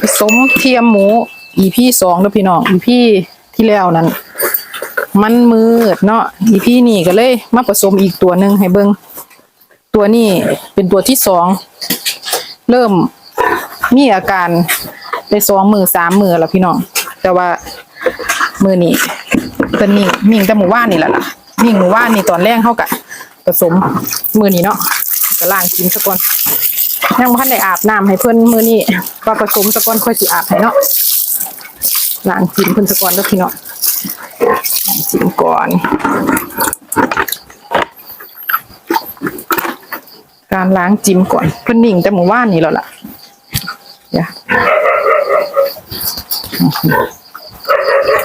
ผสมเทียมหมู EP สองเด้อพี่น้อง EP ที่แล้วนั้น มันมืดเนาะ EP นี่ก็เลยมาผสมอีกตัวหนึ่งให้เบิงตัวนี้เป็นตัวที่สองเริ่มมีอาการในสองมือสามมือแล้วพี่น้องแต่ว่ามือนี้เป็นนิ่งนิ่งแต่หมู่ว่านนี่แหละล่ะนิ่งหมู่ว่านนี่ตอนแรกเข้ากะผสมมือนี้เนาะก็ล้างกินสักก่อน ยังพันได้อาบน้ำให้เพื่อนมือนี้ก็ผสมสักก่อนค่อยสิอาบให้เนาะล้างกินเพื่อนสักก่อนแล้วพี่น้องล้างกินก่อน การล้างจิ้มก่อนเพิ่อนนิ่งแต่หมู่ว่านนี่แล้วล่ะเดี๋ยว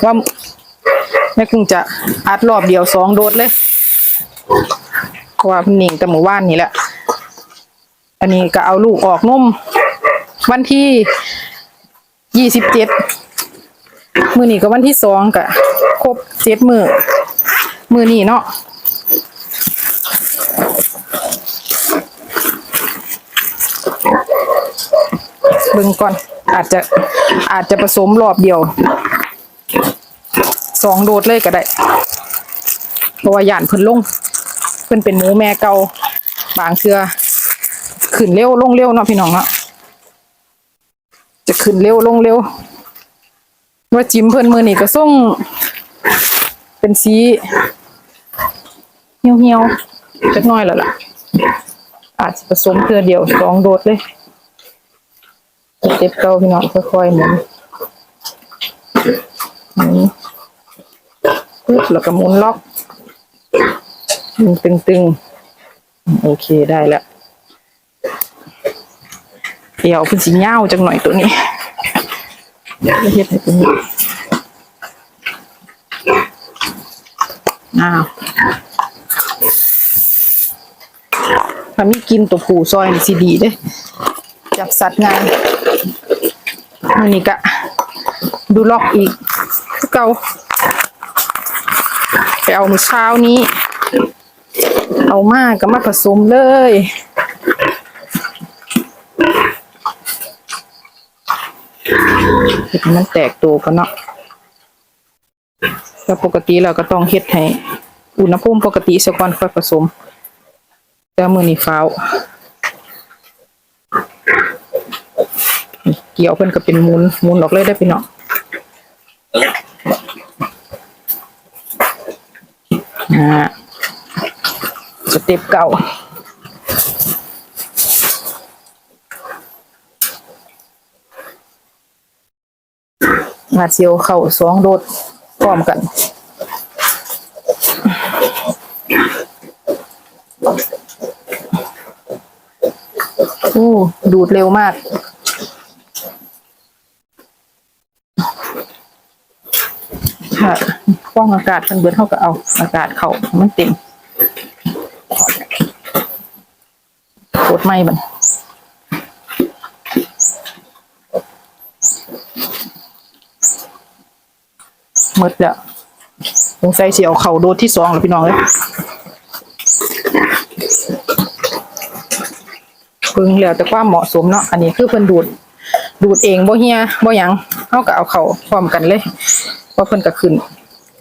ว่าแม่กุ้งจะอัดรอบเดียวสองโดดเลยเพราะว่าเพิ่นนิ่งแต่หมู่ว่านนี่แหละ อันนี้ก็เอาลูกออกนุ่ม วันที่ยี่สิบเจ็ดมือนี้ก็วันที่สองก็ครบเจ็ดมือมือนี้เนาะเบิ่งก่อน อาจจะอาจจะผสมรอบเดียวสองโดดเลยก็ได้เพราะว่าย่านเพิ่นลงเพิ่นเป็นหมูแม่เก่าบางเทือ ขึ้นเร็วลงเร็วเนาะพี่น้องเนาะจะขึ้นเร็วลงเร็วว่าจิ้มเพิ่นมือนี่ก็ส่งเป็นสีเหี่ยวเหี่ยวๆจักน้อยแล้วล่ะ อาจจะผสมเทื่อเดียวสองโดดเลยเต็ปเก่าพี่น้องค่อยๆหมุนหมุนปึ๊บแล้วก็หมุนล็อกมุนตึงๆ โอเคได้แล้ว เดี๋ยวเพิ่นสิยาจังหน่อยตัวนี้เดี๋ยวเฮ็ดให้ตัวนี้อ้าวถ้ามีกินตัวผู้ซอยนี่สิดีเด้จับสัตว์ง่ายอันนี้ก็ดูล็อกอีกเก่าไปเอามือเช้านี้ เอามากก็มาผสมเลย เห็ดให้มันแตกตัวกันเนาะแล้วปกติเราก็ต้องเฮ็ดให้อุณหภูมิปกติสักก่อนค่อยผสม แต่มือนี้ฟ้าวเกี่ยวเพิ่นก็เป็นมุนมุนออกเลยได้อพี่น้องอ่าสเต็ปเก่า มาเซียวเข้าสองโดดพร้อมกันโอ้ดูดเร็วมากค่ะฟ้องอากาศมันเบิดเท่ากับเอาอากาศเข้ามันเต็มกดไม่มัน มดแล้วสงสัยเสียวเข่าโดดที่สองแล้วพี่น้องเลยเพิ่งแล้วแต่ความเหมาะสมเนาะอันนี้คือเพิ่นดูด ดูดเองบ่เฮียบ่หยังเฮาก็เอาเข้าพร้อมกันเลยเพราเพิ่นก็ขึ้น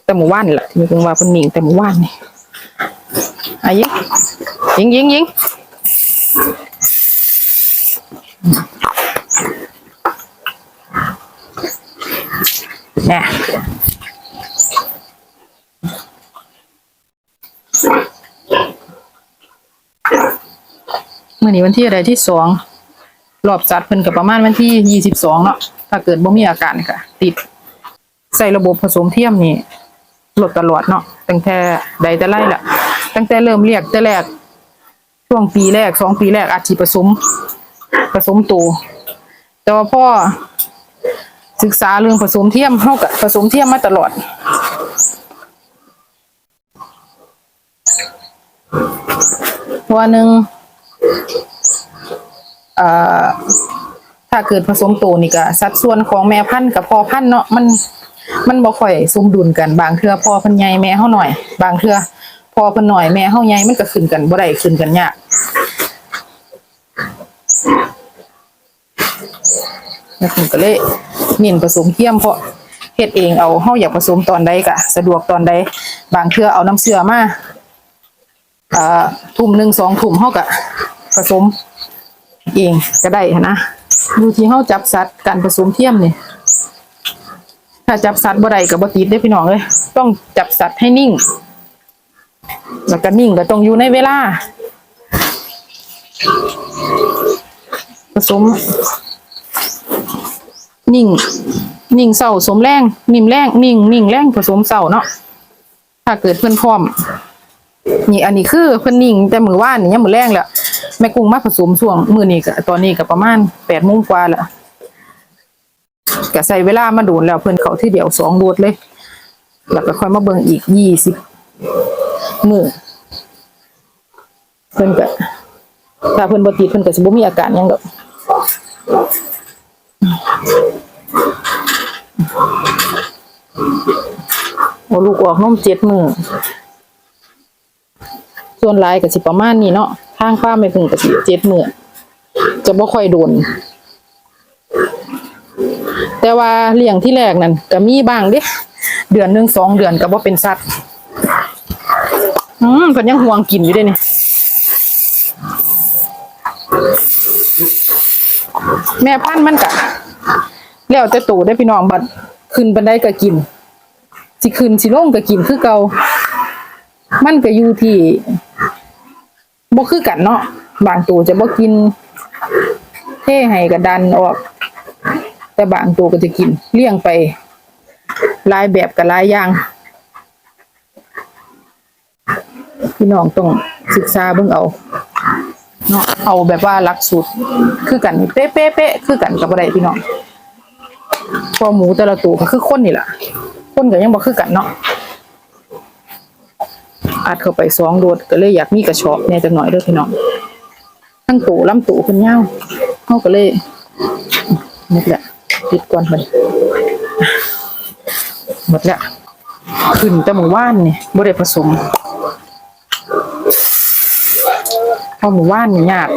แต่หมู่บ้านนี่แหละที่มีเพิ่นว่าเพิ่นหนิงแต่หมู่บ้านนี่อายิงยิงยิงยิงแหน่มื่อ นี้วันที่อะไรที่สองรอบจัดเพิ่นกับประมาณวันที่ยี่สิบสองเนาะถ้าเกิดบ่มีอาการก็ติด ใส่ระบบผสมเทียมนี่ลดตลอดเนาะตั้งแต่ใดแต่ไรล่ะตั้งแต่เริ่มเรียกแต่แรก ช่วงปีแรกสองปีแรกอาจสิผสมผสมตัวแต่ว่าพ่อศึกษาเรื่องผสมเทียมเฮากับผสมเทียมมาตลอดว่าหนึ่ง ถ้าเกิดผสมโตนี่ก็สัดส่วนของแม่พันธุ์กับพ่อพันธุ์เนาะมันมันบ่ค่อยสมดุลกันบางเทื่อพ่อพิ่นใหญ่แม่เฮาหน่อย บางเทื่อพ่อพิ่นน้อยแม่เฮาใหญ่มันก็ขึ้นกันบ่ได้ขึ้นกันยากแม่ครูก็เลยเน้นผสมเทียมเพราะเฮ็ดเองเอาเฮาอยากผสมตอนใดก็สะดวกตอนใดบางเทื่อเอาน้ำเชื่อมาอ่าทุ่มหนึ่งสองทุ่มเฮาก็ผสม เองก็ได้นะอยู่ที่เฮาจับสัดการผสมเทียมเนี่ยถ้าจับสัตว์บ่ได้กับบ่ติดได้พี่น้องเลยต้องจับสัตว์ให้นิ่ง แล้วก็นิ่งก็ต้องอยู่ในเวลา ผสม นิ่ง นิ่งเศร้าสมแรงนิ่มแรงนิ่งนิ่งแรงผสมเศร้าเนาะถ้าเกิดเพื่อนพร้อมนี่อันนี้คือเพื่อนนิ่งแต่มือว่านนี่ยังมือแรงแหละ แม่กุ้งมาผสมช่วงมือนี้ก็ตอนนี้ก็ประมาณแปดโมงกว่าแล้วก็ใส่เวลามาโดนแล้วเพิ่อนเขาที่เดียวสองโดดเลย แล้วก็ค่อยมาเบิ่งอีกยี่สิบมือเพิ่อนก็ถ้าเพิ่อนบติดเพิ่อนก็สิบ่มีอาการยังดอกโอ้ลูกออกนมเจ็ดมือส่วนลายก็สิประมาณนี้เนาะ ทางฟ้าไม่พึงก็สิเจ็ดมือจะบ่ค่อยโดน แต่ว่าเลี้ยงที่แรกนั่นก็มีบ้างเด้เดือนหนึ่งสองเดือนก็บ่เป็นสัตว์อืมเพิ่นยังห่วงกินอยู่เด้นี่แม่พันธุ์มันก็แล้วแต่โตได้พี่น้องบัดขึ้นบันไดก็กิน สิขึ้นสิลงก็กินคือเก่ามันก็อยู่ที่ บ่คือกันเนาะบางตัวจะบ่กิน เทให้ก็ดันออก แต่บางตัวก็จะกินเลี้ยงไปลายแบบกับลายอย่างพี่น้องต้องศึกษาเบิ่งเอาเนาะเอาแบบว่าหลักสูตรคือกันเป๊ะเป๊ะเป๊ะคือกันกับอะไรพี่น้องพอหมูแต่ละตัวก็คือคนนี่แหละคนก็ยังบ่คือกันเนาะ อัดเข้าไปสองโดดก็เลยอยากมีกระชอกเนี่ยจังหน่อยเด้อพี่น้องทั้งตัวลำตัวเพิ่นยาวเขาก็เลยหมดแล้วปิดก่อนมันหมดแล้วขึ้นแต่หมู่ว่านนี่บ่ได้ผสมเพราะหมู่ว่านนี่ยาก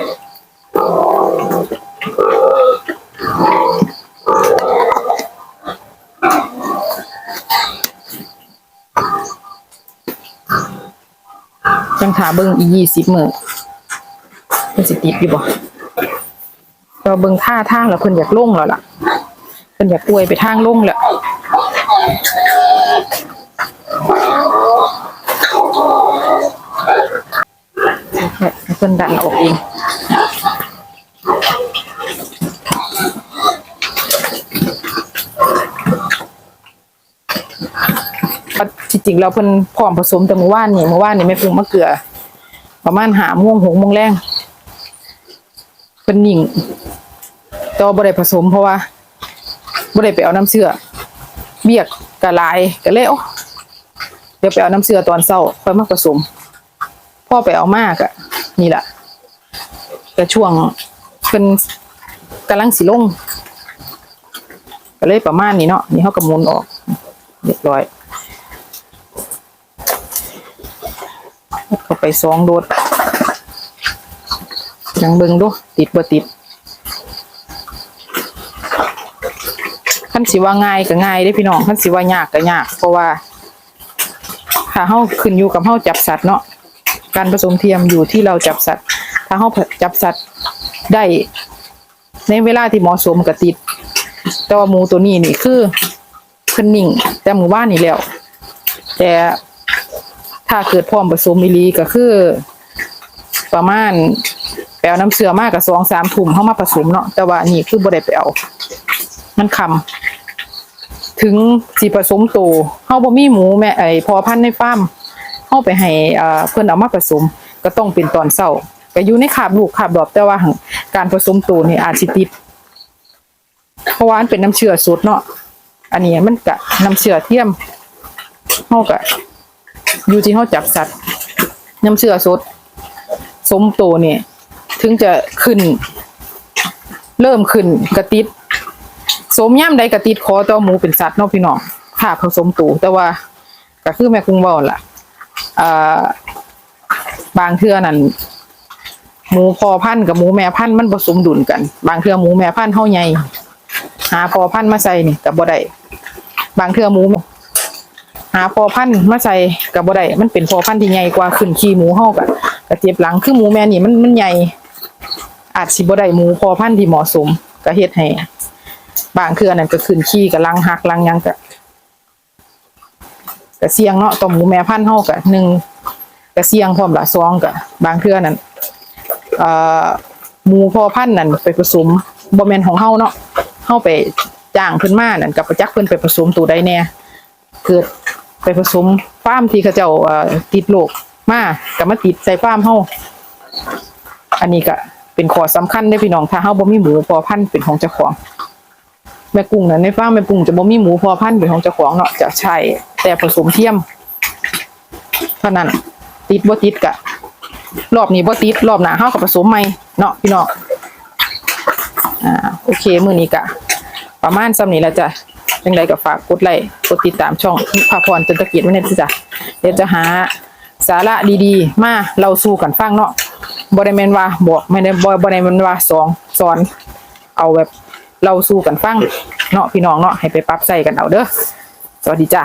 าเบิ่งอียี่สิบมื้อมันสิติดอยู่บ่เราเบิ่งท่าทางแล้วเพิ่นอยากลงแล้วล่ะเพิ่นอยากป่วยไปทางลงแล้วเนี่ยให้เพิ่นดันออกเองจริงแล้วเพิ่นพร้อมผสมแต่เมื่อวานนี่เมื่อวานนี่แม่ปรุงมะเกลือ ประมาณหาโมงหกโมงแรงเป็นหญิงต่ว่าบ่ได้ผสมเพราะว่าบ่ได้ไปเอาน้ำเชื่อเบียกกะลายก็เลยโอ้เดี๋ยวไปเอาน้ำเชื่อตอนเช้าค่อยมาผสมพ่อไปเอามากอะนี่แหละก็ช่วงเป็นกำลังสิลงก็เลยประมาณนี้เนาะนี่เขากระมุนออกเรียบร้อยเข้า ไปสองโดดยังเบิ่งดูติดบ่ติดคันสิว่าง่ายก็ง่ายเด้พี่น้องคันสิว่ายากก็ยาก เพราะว่าถ้าเฮาขึ้นอยู่กับเฮาจับสัตว์เนาะการผสมเทียมอยู่ที่เราจับสัตว์ ถ้าเฮาจับสัตว์ได้ในเวลาที่เหมาะสมก็ติด แต่ว่าหมูตัวนี้นี่คือเพิ่นนิ่งแต่หมู่บ้านนี่แล้ว แต่ ถ้าเกิดพร้อมผสมมิลีก็คือ ประมาณไปเอาน้ำเสือมากกับสองสามถุ่มเข้ามาผสมเนาะแต่ว่านี่คือบ่ได้ไปเอามันคำถึงสีผสมโตเฮาบ่มีหมูแม่ไอพอพันในฟาร์มเฮาไปให้เพิ่อนเอามาผสมก็ต้องเป็นตอนเช้าก็อยู่ในคาบลูกคาบดอกแต่ว่าการผสมโตนี่อาจสิติดเพราะว่ามันเป็นน้ำเชื่อสดเนาะอันนี้มันก็น้ำเชื่อเทียมเฮาก็ อยู่ที่เฮาจับสัตว์น้ำเชื่อสด สมโตเนี่ย ถึงจะขึ้น เริ่มขึ้นกระติดสมย่ำใดกระติดขอตัวหมูเป็นสัตว์เนาะพี่น้องถ้าผสมตูแต่ว่าก็คือแม่คุงบอกล่ะอ่าบางเทื่อนั่นหมูพอพันกับหมูแม่พันมันผสมดุลกัน บางเทื่อหมูแม่พันธุ์เฮาใหญ่หาพอพันมาใส่นี่กับบ่ได้บางเทื่อหมู หาพอพันธุ์มาใส่กับบ่ได้มันเป็นพอพันธุ์ที่ใหญ่กว่าขึ้นขี้หมูเฮาก็ก็เจ็บหลังคือหมูแม่นี่มันมันใหญ่ อาจสิบ่ได้หมูพอพันธุ์ที่เหมาะสมก็เฮ็ดให้บางเทื่อนั่นก็ขึ้นขี้กับลังหักลังยังก็ก็เสี่ยงเนาะต่อหมูแม่พันธุ์เฮาก็หนึ่งก็เสี่ยงพร้อมละสองก็บางเทื่อนั่นเอ่อหมูพอพันธุ์นั่นไปผสมบ่แม่นของเฮาเนาะเฮาไปจ้างเพิ่นมานั่นก็ประจักษ์เพิ่นไปผสมตัวใดแน่เกิด ไปผสมฟาร์มที่เขาเจ้าเอ่อติดโรคมาก็มาติดใส่ฟาร์มเฮาอันนี้ก็เป็นข้อสำคัญเด้อพี่น้องถ้าเฮาบ่มีหมูพอพันธุ์เป็นของเจ้าของแม่กุ้งน่ะในฟาร์มแม่กุ้งจะบ่มีหมูพอพันธุ์เป็นของเจ้าของเนาะจะใช้แต่ผสมเทียมเท่านั้นติดบ่ติดกะรอบนี้บ่ติดรอบหน้าเฮาก็ผสมใหม่เนาะพี่น้องอ่าโอเคมื้อนี้กะประมาณซ้ำนี้แล้วจ้ะ จังไรก็ฝากกดไลค์กดติดตามช่องพาพรจนตะเกียบไว้ในที่จ้ะเดี๋ยวจะหาสาระดีๆ มาเราสู้กันฟังเนาะบริเมนว่าบอกไม่ได้บ่บ่ได้แม่นว่าสองสอน เอาแบบเราสู้กันฟังเนาะพี่น้องเนาะให้ไปปรับใส่กันเอาเด้อสวัสดีจ้ะ